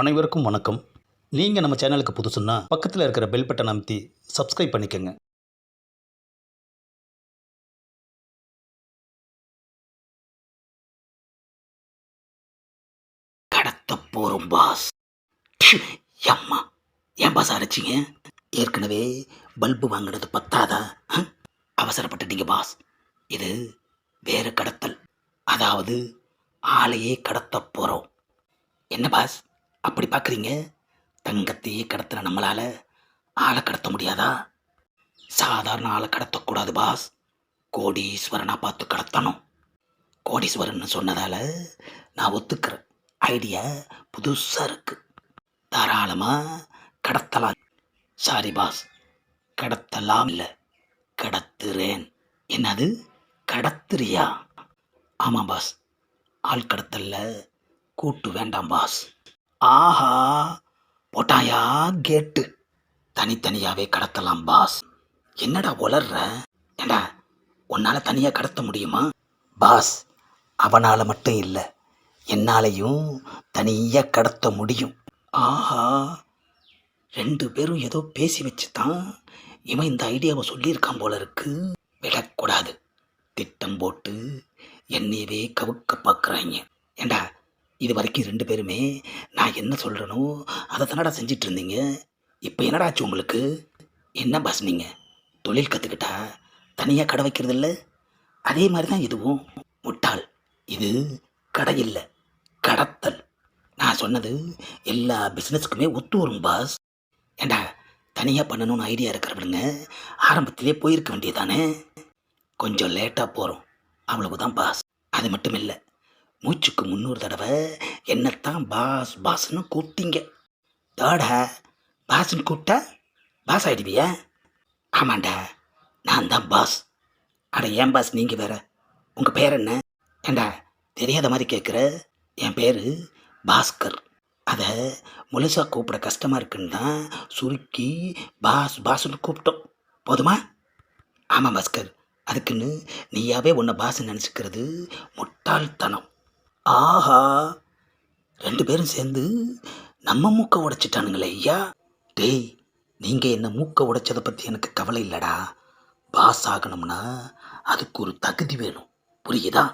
அனைவருக்கும் வணக்கம். நீங்கள் நம்ம சேனலுக்கு புதுசுன்னா பக்கத்தில் இருக்கிற பெல் பட்டன் அமைத்தி சப்ஸ்கிரைப் பண்ணிக்கோங்க. கடத்த போகிறோம் பாஸ் அம்மா ஏன் பாஸ் அரைச்சிங்க ஏற்கனவே பல்பு வாங்கினது பத்தாதா? அவசரப்பட்டுட்டீங்க பாஸ் இது வேறு கடத்தல். அதாவது ஆளையே கடத்த போகிறோம் என்ன பாஸ் அப்படி பார்க்குறீங்க? தங்கத்தையே கடத்தின நம்மளால் ஆளை கடத்த முடியாதா? சாதாரண ஆளை கடத்தக்கூடாது பாஸ். கோடீஸ்வரனாக பார்த்து கடத்தணும். கோடீஸ்வரன் சொன்னதால் நான் ஒத்துக்கிறேன் ஐடியா புதுசாக இருக்குது தாராளமாக கடத்தலாம். சாரி பாஸ் கடத்தலாம் இல்லை. கடத்துறேன். என்னது? கடத்துறியா? ஆமாம் பாஸ் ஆள் கடத்தலில். கூட்டு வேண்டாம் பாஸ் ஆஹா போட்டாயா கேட்டு. தனித்தனியாவே கடத்தலாம் பாஸ். என்னடா உளர்ற? ஏண்டா உன்னால தனியா கடத்த முடியுமா? பாஸ் அவனால மட்டும் இல்லை என்னாலையும் தனியாக கடத்த முடியும். ஆஹா ரெண்டு பேரும் ஏதோ பேசி வச்சு தான் இவன் இந்த ஐடியாவை சொல்லியிருக்கான் போல இருக்கு. விடக்கூடாது. திட்டம் போட்டு என்னையவே கவுக்க பார்க்குறாங்க. ஏண்டா இது வரைக்கும் ரெண்டு பேருமே நான் என்ன சொல்கிறேனோ அதை தானடா செஞ்சிட்டு இருந்தீங்க இப்போ என்னடா ஆச்சு உங்களுக்கு? என்ன பாஸ் நீங்கள் தொழில் கற்றுக்கிட்டா தனியாக கடை வைக்கிறது இல்லை அதே மாதிரி தான் இதுவும். முட்டாள். இது கடை இல்லை கடத்தல். நான் சொன்னது எல்லா பிஸ்னஸ்க்குமே ஒத்து வரும் பாஸ் ஏண்டா தனியாக பண்ணணும்னு ஐடியா இருக்கிறவனுங்க ஆரம்பத்திலே போயிருக்க வேண்டியதானே கொஞ்சம் லேட்டாக போகிறோம் அவ்வளவுதான் பாஸ் அது மட்டும் இல்லை மூச்சுக்கு முன்னூறு தடவை என்னத்தான் பாஸ் பாஸ்னு கூப்பிட்டீங்க. தாடா பாஸ்ன்னு கூப்பிட்டா பாஸ் ஆகிடுவியா ஆமாண்டா நான் தான் பாஸ். அட ஏன் பாஸ் நீங்கள் வேற? உங்கள் பேர் என்ன? ஏண்டா தெரியாத மாதிரி கேட்குற என் பேர் பாஸ்கர். அதை முழுசாக கூப்பிட கஷ்டமாக இருக்குன்னு தான் சுருக்கி பாஸ் பாஸ்னு கூப்பிட்டோம். போதுமா? ஆமாம் பாஸ்கர் அதுக்குன்னு நீயாவே உன்னை பாஸ் நினச்சிக்கிறது முட்டாள்தனம். ஆஹா ரெண்டு பேரும் சேர்ந்து நம்ம மூக்கை உடைச்சிட்டானுங்களே ஐயா. டேய் நீங்கள் என்ன மூக்கை உடைச்சதை பற்றி எனக்கு கவலை இல்லைடா. பாஸ் ஆகணும்னா அதுக்கு ஒரு தகுதி வேணும். புரியுதா?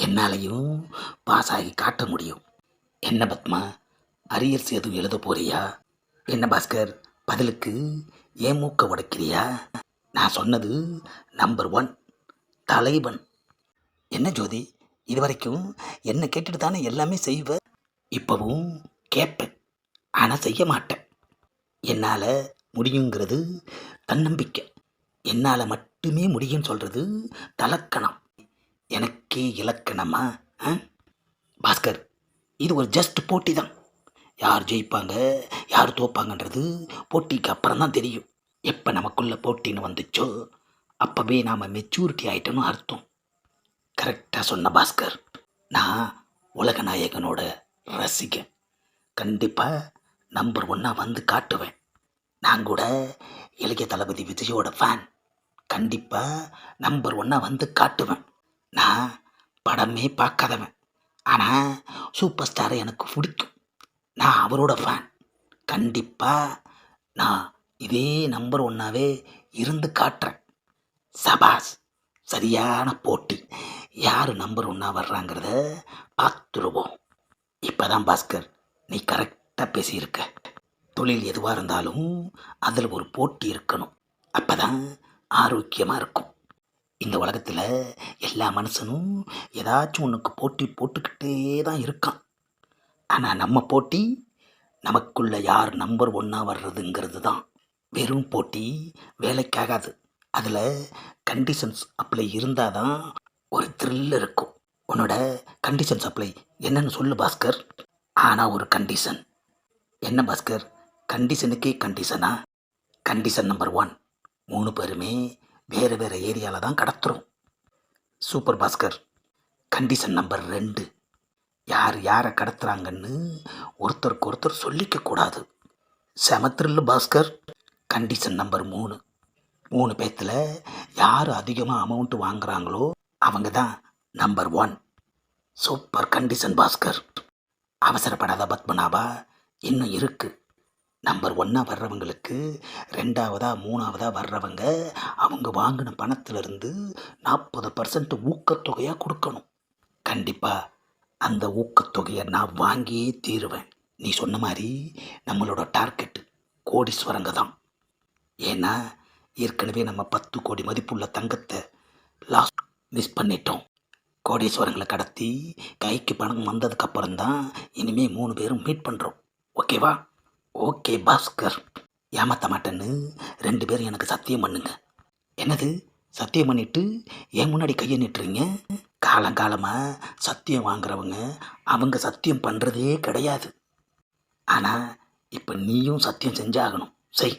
என்னாலையும் பாஸ் ஆகி காட்ட முடியும். என்ன பத்மா அரியர்ஸ் எதுவும் எழுத போறியா? என்ன பாஸ்கர் பதிலுக்கு ஏன் மூக்கை உடைக்கிறியா? நான் சொன்னது நம்பர் ஒன் தலைவன். என்ன ஜோதி? இது வரைக்கும் என்ன கேட்டுட்டு தானே எல்லாமே செய்வ? இப்போவும் கேட்பேன் ஆனால் செய்ய மாட்டேன். என்னால் முடியுங்கிறது தன்னம்பிக்கை. என்னால் மட்டுமே முடியும்னு சொல்கிறது தலக்கணம். எனக்கே இலக்கணமா ஆ? பாஸ்கர் இது ஒரு ஜஸ்ட் போட்டி தான் யார் ஜெயிப்பாங்க யார் தோப்பாங்கன்றது போட்டிக்கு அப்புறம் தான் தெரியும். எப்போ நமக்குள்ளே போட்டின்னு வந்துச்சோ அப்போவே நாம் மெச்சூரிட்டி ஆகிட்டோன்னு அர்த்தம். கரெக்டாக சொன்ன பாஸ்கர். நான் உலகநாயகனோட ரசிகன். கண்டிப்பாக நம்பர் ஒன்னாக வந்து காட்டுவேன். நான் கூட இளைய தளபதி விஜயோட ஃபேன் கண்டிப்பாக நம்பர் ஒன்னாக வந்து காட்டுவேன். நான் படமே பார்க்காதவன். ஆனால் சூப்பர் ஸ்டாரை எனக்கு பிடிக்கும். நான் அவரோட ஃபேன் கண்டிப்பாக நான் இதே நம்பர் ஒன்னாகவே இருந்து காட்டுறேன். சபாஸ் சரியான போட்டி. யார் நம்பர் ஒன்றா வர்றாங்கிறத பார்த்துருவோம் இப்போ தான் பாஸ்கர் நீ கரெக்டாக பேசியிருக்க. தொழில் எதுவாக இருந்தாலும் அதில் ஒரு போட்டி இருக்கணும். அப்போ தான் ஆரோக்கியமாக இருக்கும். இந்த உலகத்தில் எல்லா மனுஷனும் ஏதாச்சும் ஒன்றுக்கு போட்டி போட்டுக்கிட்டே தான் இருக்கான். ஆனால் நம்ம போட்டி நமக்குள்ள யார் நம்பர் ஒன்றா வர்றதுங்கிறது தான் வெறும் போட்டி வேலைக்காகாது. அதில் கண்டிஷன்ஸ் அப்ளை இருந்தால் தான் த்ரில் இருக்கும். உன்னோட கண்டிஷன் சப்ளை என்னன்னு சொல்லு பாஸ்கர். ஆனால் ஒரு கண்டிஷன் என்ன பாஸ்கர்? கண்டிஷனுக்கே கண்டிஷனா கண்டிஷன் நம்பர் ஒன் மூணு பேருமே வேறு வேறு ஏரியாவில் தான் கடத்துறோம். சூப்பர் பாஸ்கர். கண்டிஷன் நம்பர் ரெண்டு. யார் யாரை கடத்துறாங்கன்னு ஒருத்தருக்கு ஒருத்தர் சொல்லிக்க கூடாது. செமத்திரில் பாஸ்கர். கண்டிஷன் நம்பர் மூணு. மூணு பேர்த்தில் யார் அதிகமாக அமௌண்ட்டு வாங்குறாங்களோ அவங்க தான் number one super condition Bhaskar. அவசரப்படாத பத்மநாபா இன்னும் இருக்குது நம்பர் ஒன்னாக வர்றவங்களுக்கு ரெண்டாவதாக மூணாவதாக வர்றவங்க அவங்க வாங்கின பணத்திலிருந்து நாற்பது பர்சன்ட் ஊக்கத்தொகையாக கொடுக்கணும். கண்டிப்பாக அந்த ஊக்கத்தொகையை நான் வாங்கியே தீருவேன். நீ சொன்ன மாதிரி நம்மளோட டார்கெட் கோடீஸ்வரங்க தான். ஏன்னா ஏற்கனவே நம்ம பத்து கோடி மதிப்புள்ள தங்கத்தை லாஸ்ட் மிஸ் பண்ணிட்டோம். கோடீஸ்வரங்களை கடத்தி கைக்கு பணம் வந்ததுக்கு அப்புறம் தான் இனிமேல் மூணு பேரும் மீட் பண்ணுறோம் ஓகேவா ஓகே பாஸ்கர். ஏமாற்ற மாட்டேன்னு ரெண்டு பேரும் எனக்கு சத்தியம் பண்ணுங்க. என்னது? சத்தியம் பண்ணிட்டு என் முன்னாடி கையை நிட்டுறீங்க? காலங்காலமாக சத்தியம் வாங்குறவங்க அவங்க சத்தியம் பண்ணுறதே கிடையாது. ஆனால் இப்போ நீயும் சத்தியம் செஞ்சாகணும். செய்.